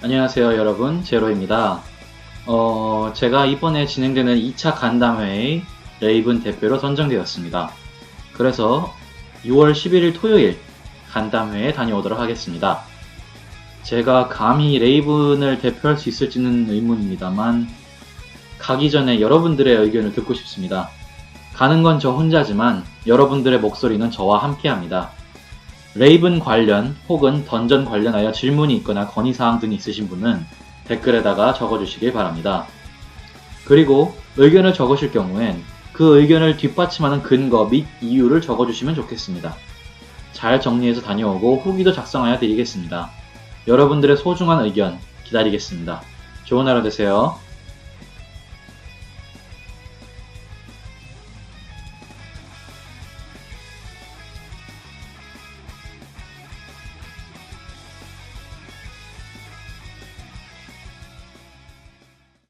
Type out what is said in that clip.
안녕하세요, 여러분. 제로입니다. 어, 제가 이번에 진행되는 2차 간담회의 레이븐 대표로 선정되었습니다. 그래서 6월 11일 토요일 간담회에 다녀오도록 하겠습니다. 제가 감히 레이븐을 대표할 수 있을지는 의문입니다만, 가기 전에 여러분들의 의견을 듣고 싶습니다. 가는 건 저 혼자지만 여러분들의 목소리는 저와 함께 합니다. 레이븐 관련 혹은 던전 관련하여 질문이 있거나 건의사항 등이 있으신 분은 댓글에다가 적어주시길 바랍니다. 그리고 의견을 적으실 경우엔 그 의견을 뒷받침하는 근거 및 이유를 적어주시면 좋겠습니다. 잘 정리해서 다녀오고 후기도 작성하여 드리겠습니다. 여러분들의 소중한 의견 기다리겠습니다. 좋은 하루 되세요.